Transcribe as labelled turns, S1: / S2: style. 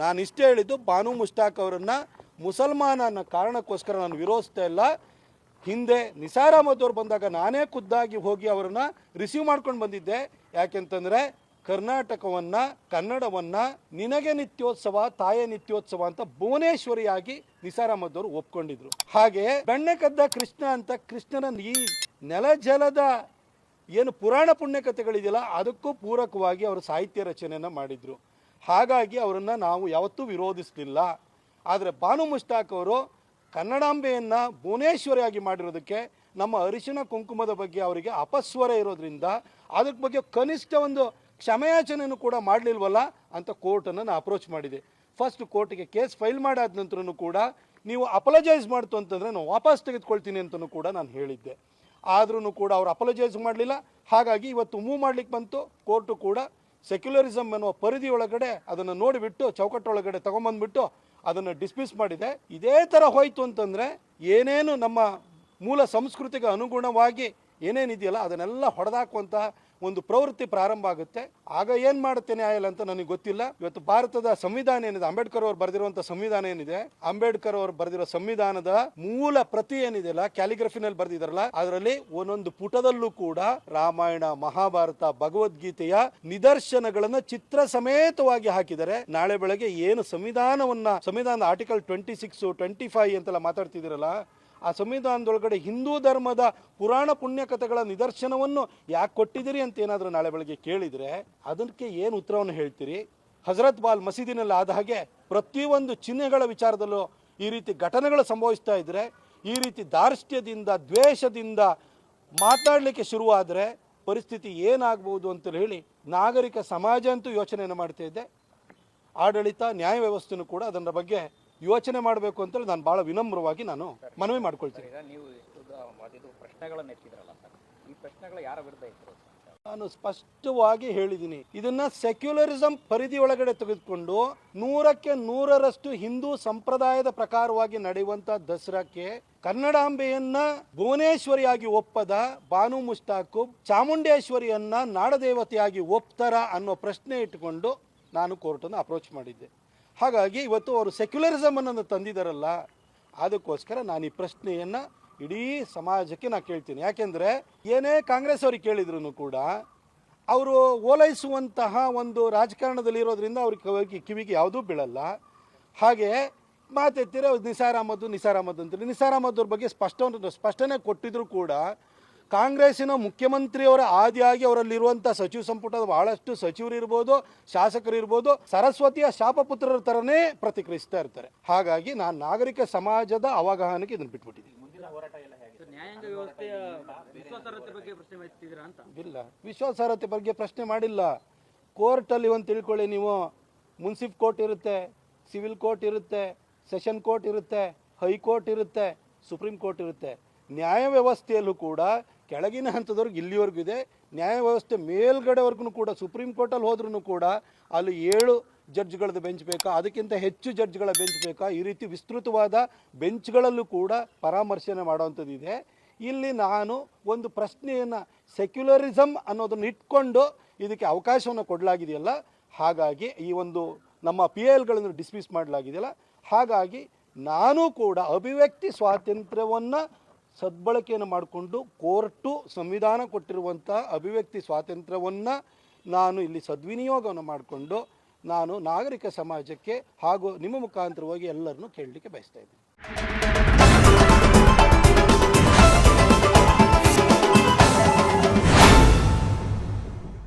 S1: ನಾನು ಇಷ್ಟೇ ಹೇಳಿದ್ದು ಬಾನು ಮುಷ್ತಾಕ್ ಅವರನ್ನು ಮುಸಲ್ಮಾನ ಅನ್ನೋ ಕಾರಣಕ್ಕೋಸ್ಕರ ನಾನು ವಿರೋಧಿಸ್ತಾ ಇಲ್ಲ. ಹಿಂದೆ ನಿಸಾರ್ ಅಹಮದ್ ಬಂದಾಗ ನಾನೇ ಖುದ್ದಾಗಿ ಹೋಗಿ ಅವರನ್ನು ರಿಸೀವ್ ಮಾಡ್ಕೊಂಡು ಬಂದಿದ್ದೆ. ಯಾಕೆಂತಂದರೆ ಕರ್ನಾಟಕವನ್ನು, ಕನ್ನಡವನ್ನು ನಿನಗೆ ನಿತ್ಯೋತ್ಸವ, ತಾಯ ನಿತ್ಯೋತ್ಸವ ಅಂತ ಭುವನೇಶ್ವರಿಯಾಗಿ ನಿಸಾರ್ ಅಹಮದ್ ಅವರು ಒಪ್ಕೊಂಡಿದ್ರು. ಹಾಗೆ ಬೆಣ್ಣೆ ಕದ್ದ ಕೃಷ್ಣ ಅಂತ ಕೃಷ್ಣನ ಈ ನೆಲ ಜಲದ ಏನು ಪುರಾಣ ಪುಣ್ಯ ಕಥೆಗಳಿದೆಯಲ್ಲ ಅದಕ್ಕೂ ಪೂರಕವಾಗಿ ಅವರು ಸಾಹಿತ್ಯ ರಚನೆಯನ್ನು ಮಾಡಿದರು. ಹಾಗಾಗಿ ಅವರನ್ನು ನಾವು ಯಾವತ್ತೂ ವಿರೋಧಿಸಲಿಲ್ಲ. ಆದರೆ ಬಾನು ಮುಷ್ತಾಕ್ ಅವರು ಕನ್ನಡಾಂಬೆಯನ್ನು ಭುವನೇಶ್ವರಿಯಾಗಿ ಮಾಡಿರೋದಕ್ಕೆ ನಮ್ಮ ಅರಿಶಿನ ಕುಂಕುಮದ ಬಗ್ಗೆ ಅವರಿಗೆ ಅಪಸ್ವರ ಇರೋದ್ರಿಂದ ಅದಕ್ಕೆ ಬಗ್ಗೆ ಕನಿಷ್ಠ ಒಂದು ಕ್ಷಮೆಯಾಚನೆಯನ್ನು ಕೂಡ ಮಾಡಲಿಲ್ವಲ್ಲ ಅಂತ ಕೋರ್ಟನ್ನು ನಾನು ಅಪ್ರೋಚ್ ಮಾಡಿದೆ. ಫಸ್ಟ್ ಕೋರ್ಟಿಗೆ ಕೇಸ್ ಫೈಲ್ ಮಾಡಾದ ನಂತರನೂ ಕೂಡ ನೀವು ಅಪಲಜೈಸ್ ಮಾಡ್ತು ಅಂತಂದರೆ ನಾನು ವಾಪಸ್ ತೆಗೆದುಕೊಳ್ತೀನಿ ಅಂತಲೂ ಕೂಡ ನಾನು ಹೇಳಿದ್ದೆ. ಆದ್ರೂ ಕೂಡ ಅವ್ರು ಅಪಲಜೈಸ್ ಮಾಡಲಿಲ್ಲ. ಹಾಗಾಗಿ ಇವತ್ತು ಮೂವ್ ಮಾಡ್ಲಿಕ್ಕೆ ಬಂತು. ಕೋರ್ಟು ಕೂಡ ಸೆಕ್ಯುಲರಿಸಮ್ ಅನ್ನುವ ಪರಿಧಿ ಒಳಗಡೆ ಅದನ್ನು ನೋಡಿಬಿಟ್ಟು, ಚೌಕಟ್ಟೊಳಗಡೆ ತಗೊಂಬಂದ್ಬಿಟ್ಟು ಅದನ್ನು ಡಿಸ್ಮಿಸ್ ಮಾಡಿದೆ. ಇದೇ ಥರ ಹೋಯಿತು ಅಂತಂದರೆ ಏನೇನು ನಮ್ಮ ಮೂಲ ಸಂಸ್ಕೃತಿಗೆ ಅನುಗುಣವಾಗಿ ಏನೇನಿದೆಯಲ್ಲ ಅದನ್ನೆಲ್ಲ ಹೊಡೆದಾಕುವಂಥ ಒಂದು ಪ್ರವೃತ್ತಿ ಪ್ರಾರಂಭ ಆಗುತ್ತೆ. ಆಗ ಏನು ಮಾಡುತ್ತೆ ನ್ಯಾಯಾಲಯ ಅಂತ ನನಗೆ ಗೊತ್ತಿಲ್ಲ. ಇವತ್ತು ಭಾರತದ ಸಂವಿಧಾನ ಏನಿದೆ, ಅಂಬೇಡ್ಕರ್ ಅವರು ಬರೆದಿರುವಂಥ ಸಂವಿಧಾನ ಏನಿದೆ, ಅಂಬೇಡ್ಕರ್ ಅವರು ಬರೆದಿರೋ ಸಂವಿಧಾನದ ಮೂಲ ಪ್ರತಿ ಏನಿದೆಯಲ್ಲ ಕ್ಯಾಲಿಗ್ರಫಿನಲ್ಲಿ ಬರೆದಿದಾರಲ್ಲ, ಅದರಲ್ಲಿ ಒಂದೊಂದು ಪುಟದಲ್ಲೂ ಕೂಡ ರಾಮಾಯಣ, ಮಹಾಭಾರತ, ಭಗವದ್ಗೀತೆಯ ನಿದರ್ಶನಗಳನ್ನ ಚಿತ್ರ ಸಮೇತವಾಗಿ ಹಾಕಿದರೆ ನಾಳೆ ಬೆಳಗ್ಗೆ ಏನು ಸಂವಿಧಾನವನ್ನ, ಸಂವಿಧಾನದ article twenty six twenty five ಅಂತೆಲ್ಲ ಮಾತಾಡ್ತಿದ್ದೀರಲ್ಲ ಆ ಸಂವಿಧಾನದೊಳಗಡೆ ಹಿಂದೂ ಧರ್ಮದ ಪುರಾಣ ಪುಣ್ಯಕಥೆಗಳ ನಿದರ್ಶನವನ್ನು ಯಾಕೆ ಕೊಟ್ಟಿದ್ದೀರಿ ಅಂತ ಏನಾದರೂ ನಾಳೆ ಬೆಳಗ್ಗೆ ಕೇಳಿದರೆ ಅದಕ್ಕೆ ಏನು ಉತ್ತರವನ್ನು ಹೇಳ್ತೀರಿ? ಹಜರತ್ ಬಾಲ್ ಮಸೀದಿನಲ್ಲಿ ಆದ ಹಾಗೆ ಪ್ರತಿಯೊಂದು ಚಿಹ್ನೆಗಳ ವಿಚಾರದಲ್ಲೂ ಈ ರೀತಿ ಘಟನೆಗಳು ಸಂಭವಿಸ್ತಾ ಇದ್ದರೆ ಈ ರೀತಿ ದಾರ್ಷ್ಟ್ಯದಿಂದ, ದ್ವೇಷದಿಂದ ಮಾತಾಡಲಿಕ್ಕೆ ಶುರುವಾದರೆ ಪರಿಸ್ಥಿತಿ ಏನಾಗ್ಬೋದು ಅಂತ ಹೇಳಿ ನಾಗರಿಕ ಸಮಾಜ ಅಂತೂ ಯೋಚನೆಯನ್ನು ಮಾಡ್ತಾ ಇದ್ದೆ. ಆಡಳಿತ, ನ್ಯಾಯ ವ್ಯವಸ್ಥೆನೂ ಕೂಡ ಅದರ ಬಗ್ಗೆ ಯೋಚನೆ ಮಾಡಬೇಕು ಅಂತೇಳಿ ನಾನು ಭಾಳ ವಿನಮ್ರವಾಗಿ ನಾನು ಮನವಿ ಮಾಡ್ಕೊಳ್ತೀನಿ.
S2: ನೀವು ಎಷ್ಟು ಇದು ಪ್ರಶ್ನೆಗಳನ್ನು ಎತ್ತಿದ್ರಲ್ಲ ಸರ್. ಈ ಪ್ರಶ್ನೆಗಳು ಯಾರ ವಿರುದ್ಧ ಇತ್ತು
S1: ನಾನು ಸ್ಪಷ್ಟವಾಗಿ ಹೇಳಿದ್ದೀನಿ ಇದನ್ನ ಸೆಕ್ಯುಲರಿಸಂ ಪರಿಧಿ ಒಳಗಡೆ ತೆಗೆದುಕೊಂಡು ನೂರಕ್ಕೆ ನೂರರಷ್ಟು ಹಿಂದೂ ಸಂಪ್ರದಾಯದ ಪ್ರಕಾರವಾಗಿ ನಡೆಯುವಂತ ದಸರಾಕ್ಕೆ ಕನ್ನಡಾಂಬೆಯನ್ನ ಭುವನೇಶ್ವರಿಯಾಗಿ ಒಪ್ಪದ ಬಾನು ಮುಷ್ತಾಕು ಚಾಮುಂಡೇಶ್ವರಿಯನ್ನ ನಾಡದೇವತೆಯಾಗಿ ಒಪ್ತಾರ ಅನ್ನೋ ಪ್ರಶ್ನೆ ಇಟ್ಟುಕೊಂಡು ನಾನು ಕೋರ್ಟನ್ನು ಅಪ್ರೋಚ್ ಮಾಡಿದ್ದೆ. ಹಾಗಾಗಿ ಇವತ್ತು ಅವರು ಸೆಕ್ಯುಲರಿಸಮ್ ಅನ್ನೋದು ತಂದಿದ್ದಾರಲ್ಲ ಅದಕ್ಕೋಸ್ಕರ ನಾನು ಈ ಪ್ರಶ್ನೆಯನ್ನು ಇಡೀ ಸಮಾಜಕ್ಕೆ ನಾನು ಕೇಳ್ತೀನಿ. ಯಾಕೆಂದರೆ ಏನೇ ಕಾಂಗ್ರೆಸ್ ಅವ್ರಿಗೆ ಕೇಳಿದ್ರು ಕೂಡ ಅವರು ಓಲೈಸುವಂತಹ ಒಂದು ರಾಜಕಾರಣದಲ್ಲಿರೋದ್ರಿಂದ ಅವ್ರಿಗೆ ಕಿವಿಗೆ ಯಾವುದೂ ಬೀಳಲ್ಲ. ಹಾಗೆ ಮಾತೆತ್ತಿರ ನಿಸಾರ್ ಅಹಮದ್ ನಿಸಾರ್ ಅಹಮದ್ ಅಂತೇಳಿ, ನಿಸಾರ್ ಅಹಮದ್ ಅವ್ರ ಬಗ್ಗೆ ಸ್ಪಷ್ಟ ಸ್ಪಷ್ಟನೆ ಕೊಟ್ಟಿದ್ರು ಕೂಡ ಕಾಂಗ್ರೆಸ್ಸಿನ ಮುಖ್ಯಮಂತ್ರಿಯವರ ಆದಿಯಾಗಿ ಅವರಲ್ಲಿರುವಂಥ ಸಚಿವ ಸಂಪುಟದ ಬಹಳಷ್ಟು ಸಚಿವರು ಇರ್ಬೋದು ಶಾಸಕರು ಇರ್ಬೋದು ಸರಸ್ವತಿಯ ಶಾಪಪುತ್ರರ ಥರನೇ ಪ್ರತಿಕ್ರಿಯಿಸ್ತಾ ಇರ್ತಾರೆ. ಹಾಗಾಗಿ ನಾನು ನಾಗರಿಕ ಸಮಾಜದ ಅವಗಾಹನಕ್ಕೆ ಇದನ್ನು ಬಿಟ್ಬಿಟ್ಟಿದ್ದೀನಿ.
S3: ನ್ಯಾಯಾಂಗ ವ್ಯವಸ್ಥೆಯ ವಿಶ್ವಾಸಾರ್ಹತೆ ಬಗ್ಗೆ ಪ್ರಶ್ನೆ ಎತ್ತಿದ್ದೀರಾ ಅಂತ?
S1: ಇಲ್ಲ ವಿಶ್ವಾಸಾರ್ಹತೆ ಬಗ್ಗೆ ಪ್ರಶ್ನೆ ಮಾಡಿಲ್ಲ. ಕೋರ್ಟಲ್ಲಿ ಒಂದು ತಿಳ್ಕೊಳ್ಳಿ ನೀವು. ಮುನ್ಸಿಪ್ ಕೋರ್ಟ್ ಇರುತ್ತೆ ಸಿವಿಲ್ ಕೋರ್ಟ್ ಇರುತ್ತೆ ಸೆಷನ್ ಕೋರ್ಟ್ ಇರುತ್ತೆ ಹೈಕೋರ್ಟ್ ಇರುತ್ತೆ ಸುಪ್ರೀಂ ಕೋರ್ಟ್ ಇರುತ್ತೆ. ನ್ಯಾಯ ವ್ಯವಸ್ಥೆಯಲ್ಲೂ ಕೂಡ ಕೆಳಗಿನ ಹಂತದವ್ರಿಗೆ ಇಲ್ಲಿವರೆಗೂ ಇದೆ. ನ್ಯಾಯ ವ್ಯವಸ್ಥೆ ಮೇಲ್ಗಡೆವರೆಗೂ ಕೂಡ, ಸುಪ್ರೀಂ ಕೋರ್ಟಲ್ಲಿ ಹೋದ್ರೂ ಕೂಡ ಅಲ್ಲಿ ಏಳು ಜಡ್ಜ್ಗಳದ್ದು ಬೆಂಚ್ ಬೇಕಾ? ಅದಕ್ಕಿಂತ ಹೆಚ್ಚು ಜಡ್ಜ್ಗಳ ಬೆಂಚ್ ಬೇಕಾ? ಈ ರೀತಿ ವಿಸ್ತೃತವಾದ ಬೆಂಚ್ಗಳಲ್ಲೂ ಕೂಡ ಪರಾಮರ್ಶನೆ ಮಾಡುವಂಥದ್ದಿದೆ. ಇಲ್ಲಿ ನಾನು ಒಂದು ಪ್ರಶ್ನೆಯನ್ನು ಸೆಕ್ಯುಲರಿಸಮ್ ಅನ್ನೋದನ್ನು ಇಟ್ಕೊಂಡು ಇದಕ್ಕೆ ಅವಕಾಶವನ್ನು ಕೊಡಲಾಗಿದೆಯಲ್ಲ? ಹಾಗಾಗಿ ಈ ಒಂದು ನಮ್ಮ ಪಿ ಎಲ್ಗಳನ್ನು ಡಿಸ್ಮಿಸ್ ಮಾಡಲಾಗಿದೆಯಲ್ಲ? ಹಾಗಾಗಿ ನಾನು ಕೂಡ ಅಭಿವ್ಯಕ್ತಿ ಸ್ವಾತಂತ್ರ್ಯವನ್ನು ಸದ್ಬಳಕೆಯನ್ನು ಮಾಡಿಕೊಂಡು ಕೋರ್ಟು ಸಂವಿಧಾನ ಕೊಟ್ಟಿರುವಂಥ ಅಭಿವ್ಯಕ್ತಿ ಸ್ವಾತಂತ್ರ್ಯವನ್ನು ನಾನು ಇಲ್ಲಿ ಸದ್ವಿನಿಯೋಗವನ್ನು ಮಾಡಿಕೊಂಡು ನಾನು ನಾಗರಿಕ ಸಮಾಜಕ್ಕೆ ಹಾಗೂ ನಿಮ್ಮ ಮುಖಾಂತರವಾಗಿ ಎಲ್ಲರನ್ನೂ ಕೇಳಲಿಕ್ಕೆ ಬಯಸ್ತಾ ಇದ್ದೀನಿ.